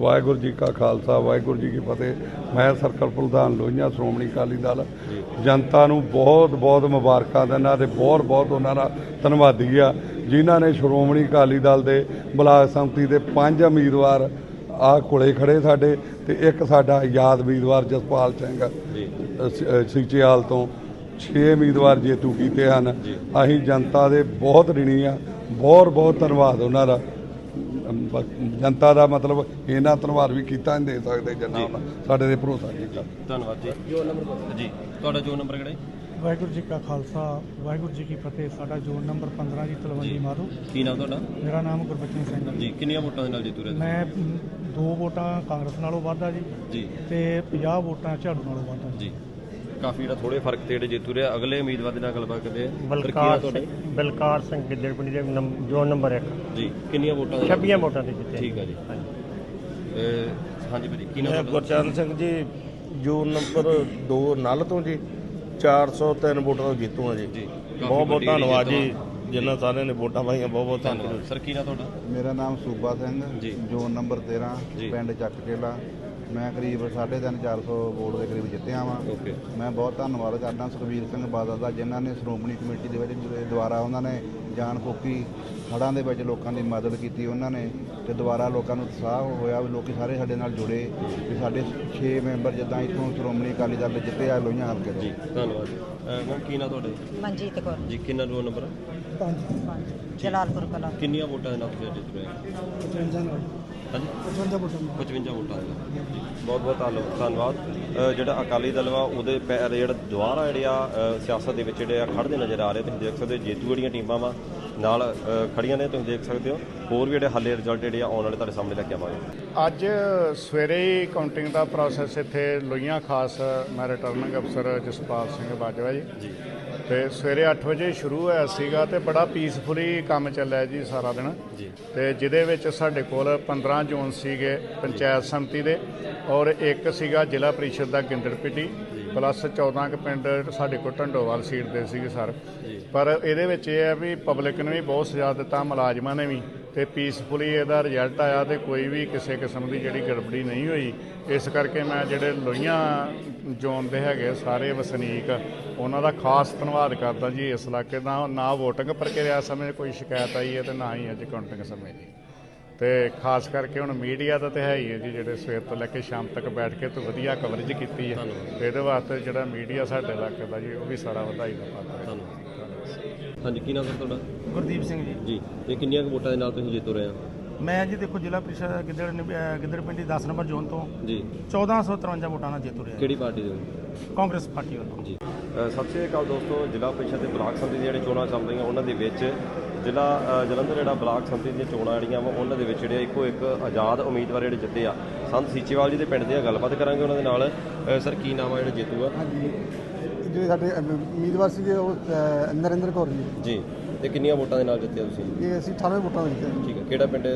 ਵਾਹਿਗੁਰੂ ਜੀ ਕਾ ਖਾਲਸਾ ਵਾਹਿਗੁਰੂ ਜੀ ਕੀ ਫਤਿਹ। ਮੈਂ ਸਰਕਲ ਪ੍ਰਧਾਨ ਲੋਹੀਆਂ ਸ਼੍ਰੋਮਣੀ ਅਕਾਲੀ ਦਲ। ਜਨਤਾ ਨੂੰ ਬਹੁਤ ਬਹੁਤ ਮੁਬਾਰਕਾਂ ਦਿੰਦਾ ਤੇ ਬਹੁਤ ਬਹੁਤ ਉਹਨਾਂ ਦਾ ਧੰਨਵਾਦੀ ਆ ਜਿਨ੍ਹਾਂ ਨੇ ਸ਼੍ਰੋਮਣੀ ਅਕਾਲੀ ਦਲ ਦੇ ਬਲਾਕ ਸੰਮਤੀ ਦੇ ਪੰਜ ਉਮੀਦਵਾਰ ਆ ਕੋਲੇ ਖੜੇ ਸਾਡੇ ਤੇ ਇੱਕ ਸਾਡਾ ਯਾਦ ਉਮੀਦਵਾਰ ਜਸਪਾਲ ਸਿੰਘ ਅ, ਸ- ਅ, ਸੀਚੇਵਾਲ ਤੋਂ 6 ਉਮੀਦਵਾਰ ਜੇਤੂ ਕੀਤੇ ਹਨ। ਅਸੀਂ ਜਨਤਾ ਦੇ ਬਹੁਤ ਰਿਣੀ ਆ। ਬਹੁਤ ਬਹੁਤ ਧੰਨਵਾਦ ਉਹਨਾਂ ਦਾ। ਜਨਤਾ ਦਾ ਮਤਲਬ ਇਹਨਾਂ ਧੰਨਵਾਦ ਵੀ ਕੀਤਾ ਨਹੀਂ ਦੇ ਸਕਦੇ ਜਿੰਨਾ ਉਹਨਾਂ ਸਾਡੇ ਤੇ ਭਰੋਸਾ ਕੀਤਾ। ਧੰਨਵਾਦ ਜੀ। ਜੋ ਨੰਬਰ ਜੀ ਤੁਹਾਡਾ ਜੋ ਨੰਬਰ ਕਿਹੜਾ ਹੈ ਵਾਹਿਗੁਰੂ ਜੀ ਕਾ ਖਾਲਸਾ ਵਾਹਿਗੁਰੂ ਜੀ ਕੀ ਫਤਿਹ। ਸਾਡਾ ਜੋਨ ਨੰਬਰ 15 ਜੀ ਤਲਵੰਡੀ ਮਾਰੂ। ਕੀ ਨਾਮ ਤੁਹਾਡਾ? ਮੇਰਾ ਨਾਮ ਗੁਰਬਚਨ ਸਿੰਘ ਹੈ। ਜੀ ਕਿੰਨੀਆਂ ਵੋਟਾਂ ਦੇ ਨਾਲ ਜੇਤੂ ਰਹੇ ਮੈਂ ਮ, ਦੋ ਵੋਟਾਂ ਕਾਂਗਰਸ ਨਾਲੋਂ ਵੱਧ ਆ ਜੀ ਜੀ। ਤੇ 50 ਵੋਟਾਂ ਝਾੜੂ ਨਾਲੋਂ ਵੱਧ ਆ ਜੀ। ਕਾਫੀ ਜਿਹੜਾ ਥੋੜੇ ਫ਼ਰਕ ਤੇ ਜਿਹੜੇ ਜੇਤੂ ਰਹੇ ਅਗਲੇ ਉਮੀਦਵਾਰ ਦੇ ਨਾਲ ਗੱਲਬਾਤ ਕਰਦੇ ਆ ਬਲਕਾਰ ਤੁਹਾਡੇ? ਸਿੰਘ ਬਲਕਾਰ ਸਿੰਘ ਗਿੱਦੜਪੁਰੀ ਦੇ ਜੋਨ ਨੰਬਰ 1 ਜੀ ਕਿੰਨੀਆਂ ਵੋਟਾਂ ਦੇ ਨਾਲ? 26 ਵੋਟਾਂ ਤੇ ਜਿੱਤੇ ਠੀਕ ਹੈ ਜੀ। ਹਾਂਜੀ। ਇਹ ਹਾਂਜੀ ਭਾਜੀ ਕੀ ਨਾਮ ਤੁਹਾਡਾ? ਗੁਰਚਰਨ ਸਿੰਘ ਜੀ ਜੂਨ ਨੰਬਰ 2 ਨਲ ਤੋਂ ਜੀ 403 ਵੋਟਾਂ ਤੋਂ ਜੀਤੂ ਆ ਜੀ। ਬਹੁਤ ਬਹੁਤ ਧੰਨਵਾਦ ਜੀ ਜਿਨ੍ਹਾਂ ਸਾਰਿਆਂ ਨੇ ਵੋਟਾਂ ਪਾਈਆਂ ਬਹੁਤ ਬਹੁਤ ਧੰਨਵਾਦ। ਸਰ ਕੀ ਨਾਮ ਤੁਹਾਡਾ? ਮੇਰਾ ਨਾਮ ਸੂਬਾ ਸਿੰਘ ਜੀ। ਜੋਨ ਨੰਬਰ 13 ਜੀ। ਪਿੰਡ ਚੱਕ ਕੇਲਾ। ਮੈਂ ਕਰੀਬ 3.5 400 ਵੋਟ ਦੇ ਕਰੀਬ ਜਿੱਤਿਆ ਵਾਂ। ਓਕੇ ਮੈਂ ਬਹੁਤ ਧੰਨਵਾਦ ਕਰਦਾ ਸੁਖਬੀਰ ਸਿੰਘ ਬਾਦਲ ਦਾ ਜਿਨ੍ਹਾਂ ਨੇ ਸ਼੍ਰੋਮਣੀ ਕਮੇਟੀ ਦੇ ਵਿੱਚ ਦੁਆਰਾ ਉਹਨਾਂ ਨੇ ਜਾਨ ਫੂਕੀ ਹੜ੍ਹਾਂ ਦੇ ਵਿੱਚ ਲੋਕਾਂ ਦੀ ਮਦਦ ਕੀਤੀ ਉਹਨਾਂ ਨੇ ਤੇ ਦੁਬਾਰਾ ਲੋਕਾਂ ਨੂੰ ਉਤਸ਼ਾਹ ਹੋਇਆ ਵੀ ਲੋਕੀ ਸਾਰੇ ਸਾਡੇ ਨਾਲ ਜੁੜੇ ਵੀ ਸਾਡੇ 6 ਮੈਂਬਰ ਜਿੱਦਾਂ ਇੱਥੋਂ ਸ਼੍ਰੋਮਣੀ ਅਕਾਲੀ ਦਲ ਦੇ ਜਿੱਤੇ ਆ ਲੋਹੀਆਂ ਹਲਕੇ ਤੋਂ। ਜੀ ਧੰਨਵਾਦ। ਮੈਮ ਕੀ ਨਾਮ ਤੁਹਾਡੇ? ਮਨਜੀਤ ਕੌਰ। ਜੀ ਕਿੰਨਾ ਰੋ ਨੰਬਰ ਪੰਜ। ਜਲਾਲਪੁਰ ਕਲਾ। ਕਿੰਨੀਆਂ ਵੋਟਾਂ ਦੇ ਨਾਲ ਤੁਸੀਂ ਜੇਤੂ ਰਹੇ ਹਾਂਜੀ? 55 ਵੋਟਾਂ 55 ਵੋਟਾਂ ਦੇ ਨਾਲ। ਜੀ ਬਹੁਤ ਬਹੁਤ ਧੰਨ- ਧੰਨਵਾਦ। ਜਿਹੜਾ ਅਕਾਲੀ ਦਲ ਵਾ ਉਹਦੇ ਪੈਰ ਜਿਹੜਾ ਦੁਆਰਾ ਜਿਹੜੇ ਆ ਸਿਆਸਤ ਦੇ ਵਿੱਚ ਜਿਹੜੇ ਆ ਖੜਦੇ ਨਜ਼ਰ ਆ ਰਹੇ ਤੁਸੀਂ ਦੇਖ ਸਕਦੇ ਹੋ ਜੇਤੂ ਜਿਹੜੀਆਂ ਟੀਮਾਂ ਵਾ ਨਾਲ ਖੜੀਆਂ ਨੇ ਤੁਸੀਂ ਦੇਖ ਸਕਦੇ ਹੋ। ਹੋਰ ਵੀ ਜਿਹੜੇ ਹਾਲੇ ਰਿਜ਼ਲਟ ਜਿਹੜੇ ਆ ਆਉਣ ਵਾਲੇ ਤੁਹਾਡੇ ਸਾਹਮਣੇ ਲੈ ਕੇ ਆਵਾਂਗੇ ਅੱਜ ਸਵੇਰੇ ਹੀ ਕਾਊਂਟਿੰਗ ਦਾ ਪ੍ਰੋਸੈਸ ਇੱਥੇ ਲੋਹੀਆਂ ਖਾਸ ਮੈਂ ਰਿਟਰਨਿੰਗ ਅਫਸਰ ਜਸਪਾਲ ਸਿੰਘ ਬਾਜਵਾ ਜੀ। ਜੀ। ਤੇ ਸਵੇਰੇ 8 ਵਜੇ ਸ਼ੁਰੂ ਹੋਇਆ ਸੀਗਾ ਤੇ ਬੜਾ ਪੀਸਫੁਲੀ ਕੰਮ ਚੱਲਿਆ ਜੀ ਸਾਰਾ ਦਿਨ। ਜੀ। ਤੇ ਜਿਹਦੇ ਵਿੱਚ ਸਾਡੇ ਕੋਲ 15 ਜ਼ੋਨ ਸੀਗੇ ਪੰਚਾਇਤ ਸਮਿਤੀ ਦੇ ਔਰ ਇੱਕ ਸੀਗਾ ਜ਼ਿਲ੍ਹਾ ਪ੍ਰੀਸ਼ਦ ਦਾ ਗਿੰਦੜਪਿੱਟੀ ਪਲੱਸ 14 ਕੁ ਪਿੰਡ ਸਾਡੇ ਕੋਲ ਢੰਡੋਵਾਲ ਸੀਟ ਦੇ ਸੀਗੇ ਸਰ। ਪਰ ਇਹਦੇ ਵਿੱਚ ਇਹ ਹੈ ਵੀ ਪਬਲਿਕ ਨੇ ਵੀ ਬਹੁਤ ਸਜਾ ਦਿੱਤਾ ਮੁਲਾਜ਼ਮਾਂ ਨੇ ਵੀ। ਤੇ ਪੀਸਫੁਲੀ ਇਹਦਾ ਰਿਜ਼ਲਟ ਆਇਆ ਤੇ ਕੋਈ ਵੀ ਕਿਸੇ ਕਿਸਮ ਦੀ ਜਿਹੜੀ ਗੜਬੜੀ ਨਹੀਂ ਹੋਈ। ਇਸ ਕਰਕੇ ਮੈਂ ਜਿਹੜੇ ਲੋਹੀਆਂ ਜ਼ੋਨ ਦੇ ਹੈਗੇ ਸਾਰੇ ਵਸਨੀਕ ਉਹਨਾਂ ਦਾ ਖਾਸ ਧੰਨਵਾਦ ਕਰਦਾ ਜੀ ਇਸ ਇਲਾਕੇ ਦਾ। ਨਾ ਵੋਟਿੰਗ ਪ੍ਰਕਿਰਿਆ ਸਮੇਂ ਕੋਈ ਸ਼ਿਕਾਇਤ ਆਈ ਹੈ ਤੇ ਨਾ ਹੀ ਅੱਜ ਕਾਊਂਟਿੰਗ ਸਮੇਂ ਜੀ। ਤੇ ਖਾਸ ਕਰਕੇ ਹੁਣ ਮੀਡੀਆ ਦਾ ਤੇ ਹੈ ਹੀ ਹੈ ਜੀ ਜਿਹੜੇ ਸਵੇਰ ਤੋਂ ਲੈ ਕੇ ਸ਼ਾਮ ਤੱਕ ਬੈਠ ਕੇ ਤੇ ਵਧੀਆ ਕਵਰੇਜ ਕੀਤੀ ਹੈ। ਤੇ ਇਹਦੇ ਵਾਸਤੇ ਜਿਹੜਾ ਮੀਡੀਆ ਸਾਡੇ ਇਲਾਕੇ ਦਾ ਜੀ ਉਹ ਵੀ ਸਾਰਾ ਵਧਾਈ ਦਾ ਪਾਤਰ ਹੈ। ਧੰਨਵਾਦ। ਹਾਂਜੀ ਕੀ ਨਾਮ ਸਰ ਤੁਹਾਡਾ? ਗੁਰਦੀਪ ਸਿੰਘ ਜੀ। ਜੀ ਤੇ ਕਿੰਨੀਆਂ ਕੁ ਵੋਟਾਂ ਦੇ ਨਾਲ ਤੁਸੀਂ ਜੇਤੂ ਰਹੇ ਆ ਮੈਂ ਜੀ ਦੇਖੋ ਜ਼ਿਲ੍ਹਾ ਪ੍ਰੀਸ਼ਦ ਗਿੱਦੜ ਗਿੱਦੜ ਪਿੰਡੀ 10 ਨੰਬਰ ਜ਼ੋਨ ਤੋਂ ਜੀ। 1453 ਵੋਟਾਂ ਨਾਲ ਜੇਤੂ ਰਿਹਾ। ਕਿਹੜੀ ਪਾਰਟੀ ਦੇ ਹੋ? ਕਾਂਗਰਸ ਪਾਰਟੀ ਵੱਲੋਂ। ਜੀ। ਸਤਿ ਸ਼੍ਰੀ ਅਕਾਲ ਦੋਸਤੋ ਜ਼ਿਲ੍ਹਾ ਪ੍ਰੀਸ਼ਦ ਦੇ ਬਲਾਕ ਸੰਮਤੀ ਦੀਆਂ ਜਿਹੜੀਆਂ ਚੋਣਾਂ ਚੱਲ ਰਹੀਆਂ ਉਹਨਾਂ ਦੇ ਵਿੱਚ ਜ਼ਿਲ੍ਹਾ ਜਲੰਧਰ ਜਿਹੜਾ ਬਲਾਕ ਸੰਮਤੀ ਦੀਆਂ ਚੋਣਾਂ ਜਿਹੜੀਆਂ ਵਾ ਉਹਨਾਂ ਦੇ ਵਿੱਚ ਜਿਹੜੇ ਇੱਕੋ ਇੱਕ ਆਜ਼ਾਦ ਉਮੀਦਵਾਰ ਜਿਹੜੇ ਜਿੱਤੇ ਆ। ਸੰਤ ਸੀਚੇਵਾਲ ਜੀ ਦੇ ਪਿੰਡ ਦੀਆਂ ਗੱਲਬਾਤ ਕਰਾਂਗੇ ਉਹਨਾਂ ਦੇ ਨਾਲ। ਸਰ ਕੀ ਨਾਮ ਆ ਜਿਹੜੇ ਜੇਤੂ ਆ? ਹਾਂਜੀ। ਜਿਹੜੇ ਸਾਡੇ ਉਮੀਦਵਾਰ ਸੀਗੇ ਉਹ ਨਰਿੰਦਰ ਕੌਰ ਜੀ। ਜੀ। ਤੇ ਕਿੰਨੀਆਂ ਵੋਟਾਂ ਦੇ ਨਾਲ ਜਿੱਤੇ ਤੁਸੀਂ? ਇਹ ਅਸੀਂ 98 ਵੋਟਾਂ ਦੇ ਜਿੱਤੇ ਠੀਕ ਹੈ ਕਿਹੜਾ ਪਿੰਡ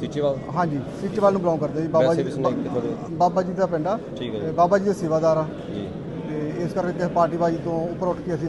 ਸੀਚੇਵਾਲ? ਹਾਂਜੀ ਸਿੱਚਵਾਲ ਨੂੰ ਬਿਲੋਂਗ ਕਰਦੇ ਜੀ। ਬਾਬਾ ਜੀ ਦੇ? ਬਾਬਾ ਜੀ ਦਾ ਪਿੰਡ ਆ। ਬਾਬਾ ਜੀ ਦੇ ਸੇਵਾਦਾਰ ਆ। ਜੀ। ਤੇ ਇਸ ਕਰਕੇ ਕਿਸੇ ਪਾਰਟੀਬਾਜ਼ੀ ਤੋਂ ਉੱਪਰ ਉੱਠ ਕੇ ਅਸੀਂ